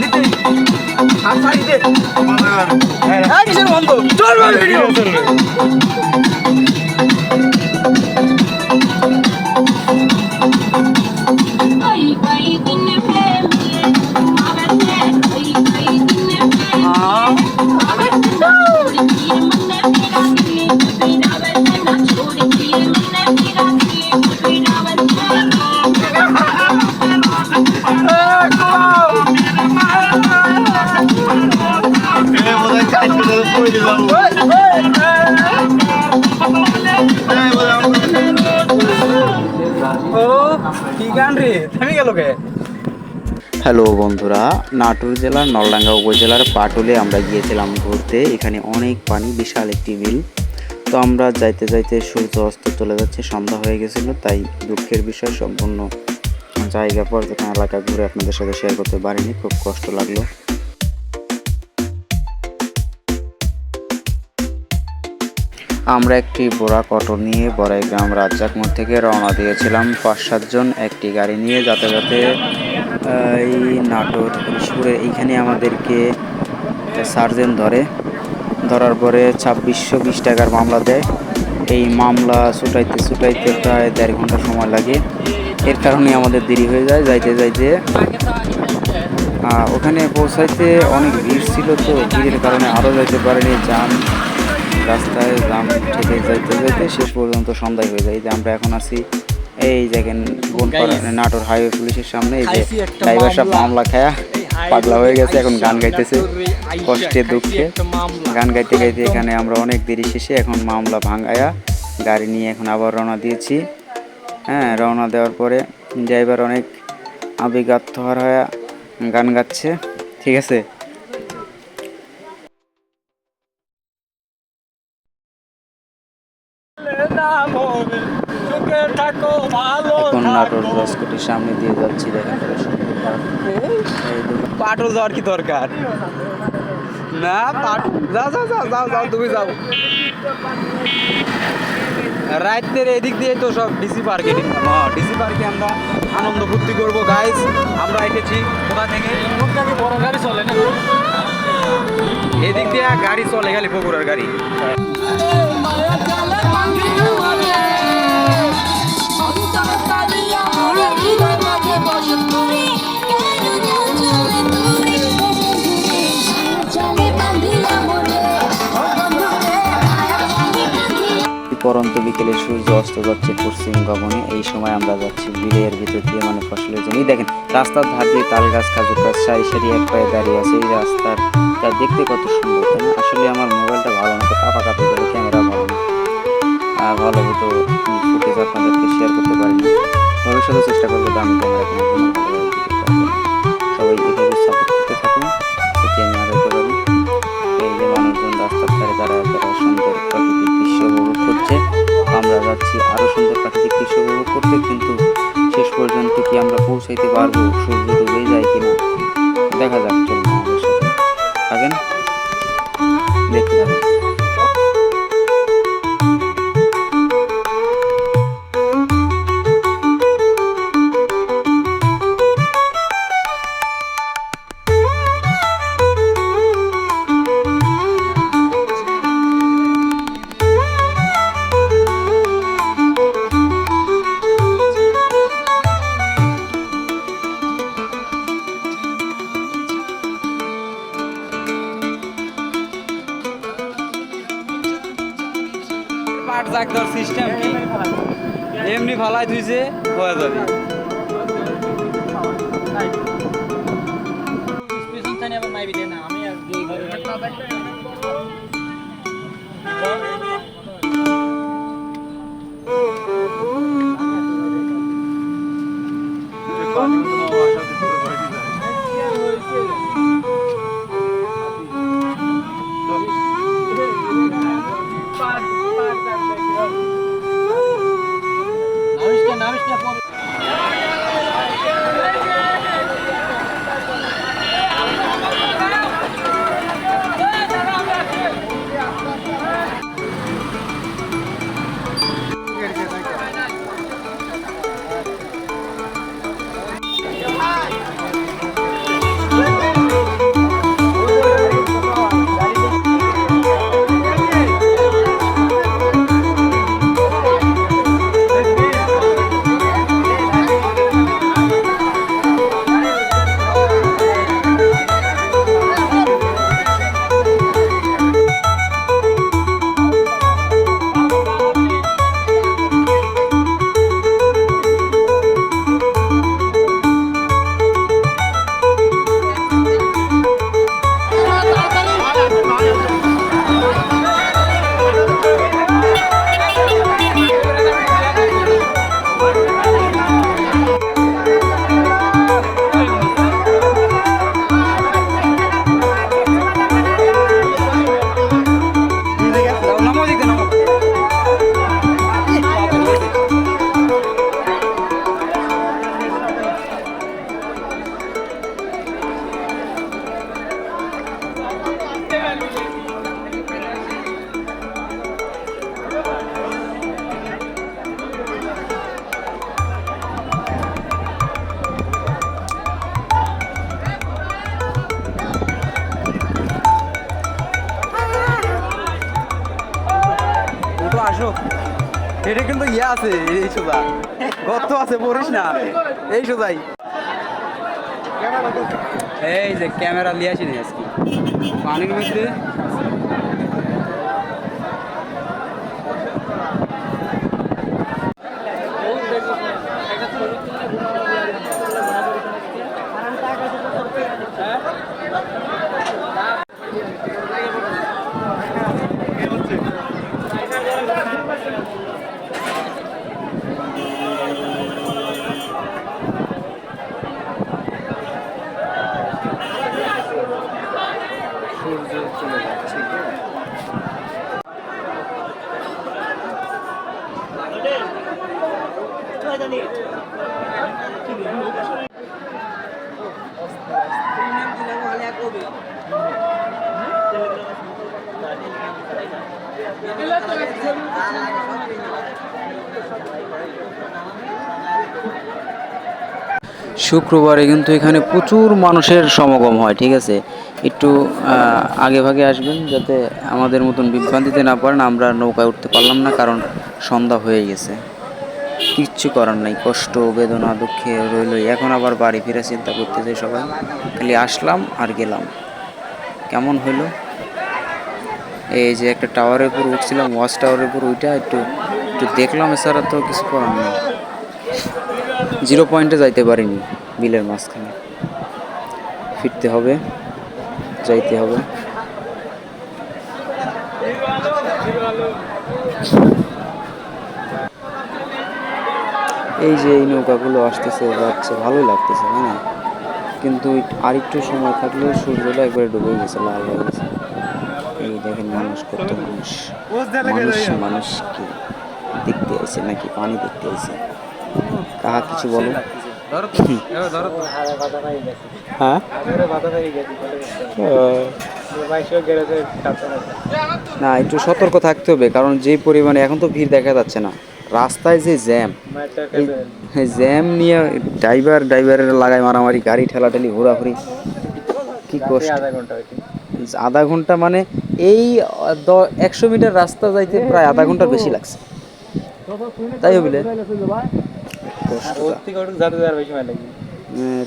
দিতে। আর দে। হ্যাঁ। কিসের বন্ধু? চল ভাই ভিডিও। হ্যালো বন্ধুরা, নাটোর জেলার নলডাঙ্গা উপজেলার পাটুলে আমরা গিয়েছিলাম ঘুরতে। এখানে অনেক পানি, বিশাল একটি বিল। তো আমরা যাইতে যাইতে সূর্য অস্ত চলে যাচ্ছে, সন্ধ্যা হয়ে গেছিল, তাই দুঃখের বিষয়, সম্পূর্ণ জায়গা পর্যটন এলাকা ঘুরে আপনাদের সাথে শেয়ার করতে পারিনি, খুব কষ্ট লাগল। আমরা একটি বোরা কটন নিয়ে বড়াই গ্রাম রাজ্জাক মোড় থেকে রওনা দিয়েছিলাম। পাঁচ সাতজন একটি গাড়ি নিয়ে যাতে যাতে এই নাটোর হরিশপুরে এইখানে আমাদেরকে সার্জেন ধরে। ধরার পরে ছাব্বিশশো বিশ টাকার মামলা দেয়। এই মামলা ছুটাইতে ছুটাইতে প্রায় দেড় ঘণ্টা সময় লাগে। এর কারণে আমাদের দেরি হয়ে যায়, যাইতে যাইতে। ওখানে পৌঁছাইতে অনেক ভিড় ছিল তো, ভিড়ের কারণে আরও যাইতে পারেনি জাম রাস্তায় জাম ঠেকে যাইতে যাইতে শেষ পর্যন্ত সন্ধ্যায় হয়ে যায়। যে আমরা এখন আছি এই দেখেন বনপাড়া নাটোর হাইওয়ে পুলিশের সামনে এই যে ড্রাইভার সাহেব মামলা। মামলা খায়া পাগলা হয়ে গেছে এখন গান গাইতেছে কষ্টে দুঃখে। গান গাইতে গাইতে এখানে আমরা অনেক দেরি শেষে এখন মামলা ভাঙায়া গাড়ি নিয়ে এখন আবার রওনা দিয়েছি। হ্যাঁ রওনা দেওয়ার পরে ড্রাইভার অনেক আবেগাত্মহার হয়ে গান গাচ্ছে। ঠিক আছে? নাটোর রসকুটির সামনে দিয়ে যাচ্ছি দেখেন পাটল যাওয়ার কি দরকার? না পাট যাও যাও যাও যাও যাও তুমি যাও। রাইতের এদিক দিয়ে তো সব ডিসি পার্কে ডিসি পার্কে আমরা আনন্দ ফুর্তি করব গাইস আমরা এসেছি কোথা থেকে? বড় গাড়ি চলে না? এদিক দিয়ে গাড়ি চলে গেলে বগুড়ার গাড়ি। পরন্ত বিকেলে সূর্য অস্ত যাচ্ছে পশ্চিম গগনে। এই সময় আমরা যাচ্ছি বিলের ভিতর দিয়ে মানে ফসলের জমি। দেখেন, রাস্তার ধার দিয়ে তাল গাছ খাজুর গাছ, সারি সারি এক পায়ে দাঁড়িয়ে আছে। এই রাস্তার তা দেখতে কত সুন্দর, তাই আসলে আমার মোবাইলটা ভালো না, তো কাপা কাপি করে ক্যামেরা ভালো না। আর ভালো মতো ফুটেজ আপনাদেরকে শেয়ার করতে পারিনি। ভবিষ্যতে চেষ্টা করব দামি ক্যামেরা জন্য যাচ্ছি আরও সুন্দর প্রাকৃতিক দৃশ্য উপভোগ করতে, কিন্তু শেষ পর্যন্ত কি আমরা পৌঁছাইতে পারব? সূর্য ডুবে যায় কিনা? দেখা যাক, চলুন আমাদের সাথে। থাকেন। এখানে আবার মাইবি দেয় আমি আর আছে, এই সোজা গর্ত আছে, পড়িস না। এই সোজাই এই যে ক্যামেরা নিয়ে আসিনি আজকে। পানির মধ্যে শুক্রবারে কিন্তু এখানে প্রচুর মানুষের সমাগম হয়, ঠিক আছে? একটু আগে ভাগে আসবেন যাতে আমাদের মতন বিভ্রান্তিতে না পারেন আমরা নৌকায় উঠতে পারলাম না, কারণ সন্ধ্যা হয়ে গেছে। কিচ্ছু করার নাই, কষ্ট, বেদনা, দুঃখে রইলই। এখন আবার বাড়ি ফিরে চিন্তা করতেছে সবাই। খালি আসলাম আর গেলাম। কেমন হইল? এই যে একটা টাওয়ারের উপর উঠছিলাম, ওয়াচ টাওয়ারের উপর ওইটা একটু একটু দেখলাম, এছাড়া তো কিছু করার নেই। জিরো পয়েন্টে যাইতে পারিনি বিলের মাঝখানে। ফিরতে হবে, যাইতে হবে। এই যে এই নৌকাগুলো আসতেছে, যাচ্ছে, ভালোই লাগতেছে, তাই না? কিন্তু আর একটু সময় থাকলে সূর্যটা একবারে ডুবে গেছে, লাল হয়ে গেছে। এই দেখেন মানুষ কত মানুষ। মানুষ মানুষ মানুষকে দেখতে আইছে নাকি পানি দেখতে আইছে? কাহা কিছু বলো। হ্যাঁ? না, একটু সতর্ক থাকতে হবে, কারণ যে পরিমাণে এখন তো ভিড় দেখা যাচ্ছে না। রাস্তায় যে জ্যাম জ্যাম নিয়ে ড্রাইভার ড্রাইভারের লাগায় মারামারি গাড়ি ঠেলাঠেলি ঘোরাঘুরি কি কষ্ট। আধা ঘণ্টা মানে এই একশো মিটার রাস্তা যাইতে প্রায় আধা ঘণ্টার বেশি লাগছে। তাই হবিলে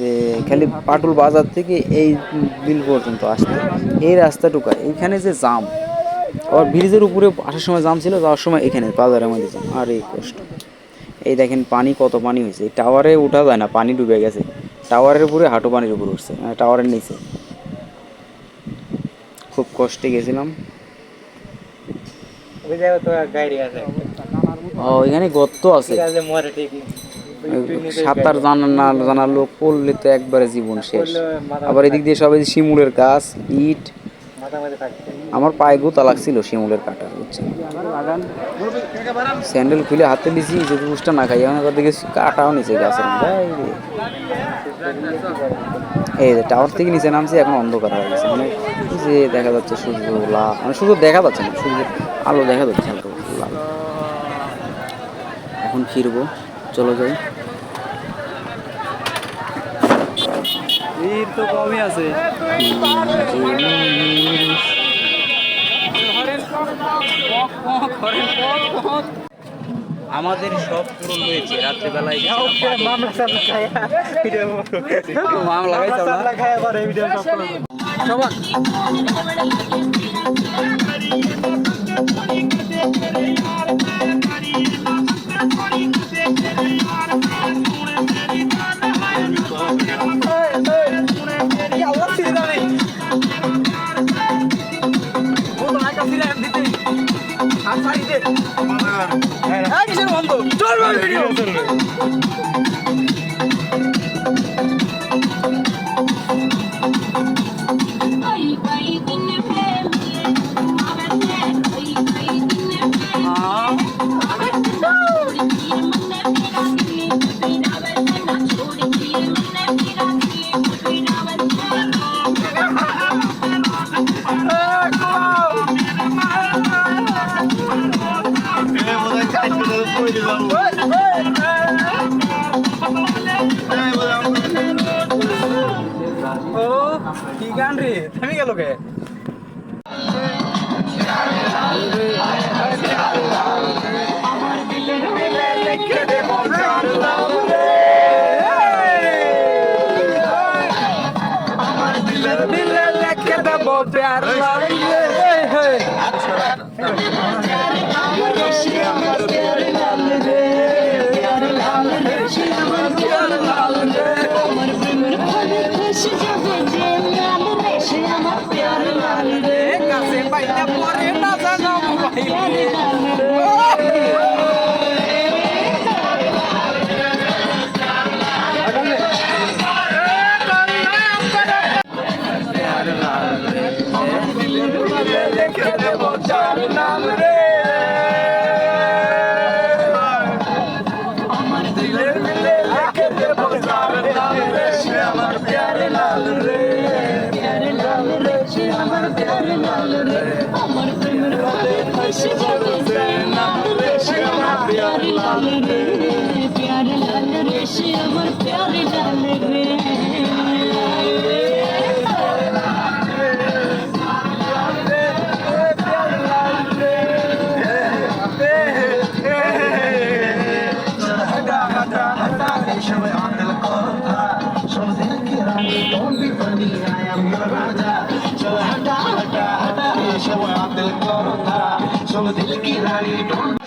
রে খালি পাটুল বাজার থেকে এই বিল পর্যন্ত আসতে। এই রাস্তাটুকু এইখানে যে জাম আবার ব্রিজের উপরে আসার সময় জাম ছিল, যাওয়ার সময় এখানে, বাজারের মধ্যে জাম। আর এই কষ্ট। এই দেখেন পানি, কত পানি হয়েছে। এই টাওয়ারে ওঠা যায় না, পানি ডুবে গেছে। টাওয়ারের উপরে, হাঁটু পানির উপরে উঠছে মানে টাওয়ারের নিচে। খুব কষ্টে গেছিলাম। ও, এখানে গর্ত আছে। সাঁতার জানা না, জানার লোক পড়লে তো একবারে জীবন শেষ। আবার এদিক দিয়ে সবাই শিমুলের গাছ, ইট। আমার পায়ে গোতা লাগছিল শিমুলের কাটা স্যান্ডেল খুলে হাতে দিছি, যদি বুঝটা না খাই আমার দিকে কাটাও নিচে গাছের এই যে টাওয়ার থেকে নিচে নামছি, এখন অন্ধকার হয়ে গেছে। মানে যে দেখা যাচ্ছে সূর্য লাল মানে সূর্য দেখা যাচ্ছে না সূর্য আলো দেখা যাচ্ছে এখন ফিরবো, চলো যাই। ভিড় তো কমই আছে। আমাদের সব পূরণ হয়েছে রাত্রেবেলায় মামলা লাগাইছো না সবাই ও কি গান রে? থেমে গেল কে? प्यारे लाल रे प्यारे लाल रे श्यामर प्यारे लाल रे on the Dilkirani, don't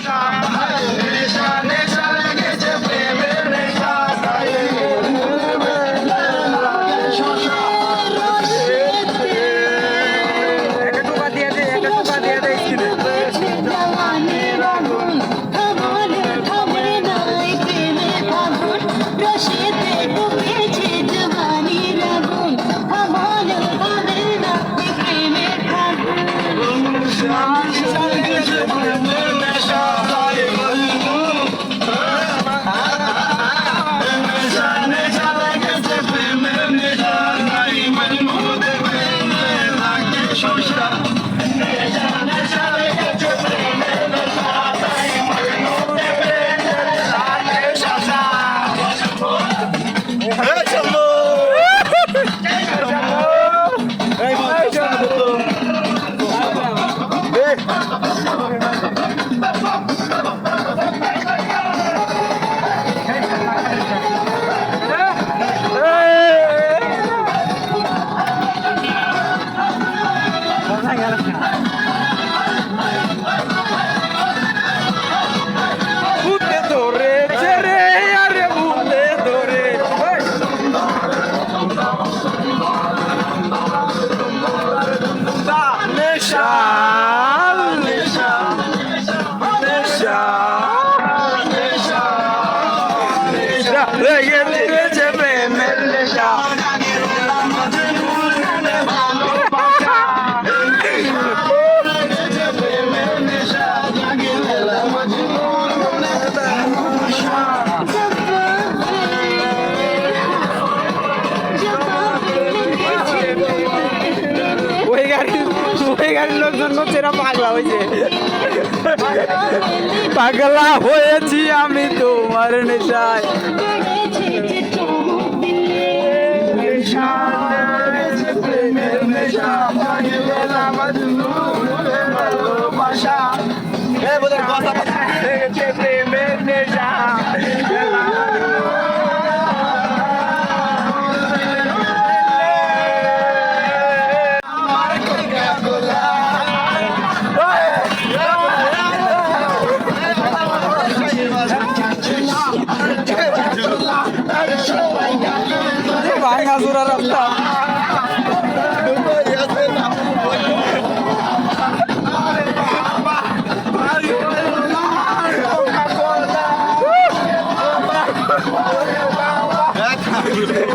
হচ্ছে না পাগলা হয়েছে। পাগলা হয়েছি আমি তোমার নেশায়। ভালোবাসা Yeah.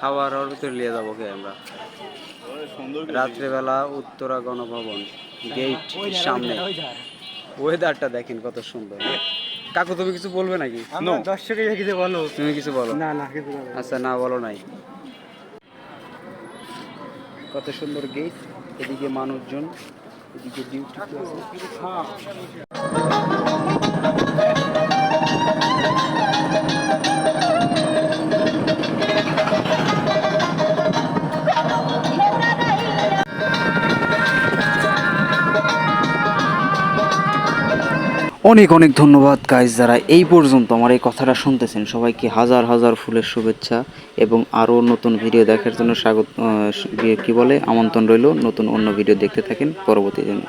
খাবার ওর ভিতরে নিয়ে যাব কে আমরা? রাত্রেবেলা উত্তরা গণভবন গেট সামনে। ওয়েদারটা দেখেন কত সুন্দর। কাকু তুমি কিছু বলবে নাকি? দর্শকের কিছু বলো। তুমি কিছু বলো। না না কিছু বলো আচ্ছা না বলো নাই। কত সুন্দর গেট এদিকে মানুষজন এদিকে ডিউটি অনেক অনেক ধন্যবাদ গাইজ যারা এই পর্যন্ত আমার এই কথাটা শুনতেছেন। সবাইকে হাজার হাজার ফুলের শুভেচ্ছা এবং আরও নতুন ভিডিও দেখার জন্য স্বাগত কি বলে, আমন্ত্রণ রইল। নতুন অন্য ভিডিও দেখতে থাকেন পরবর্তী জন্য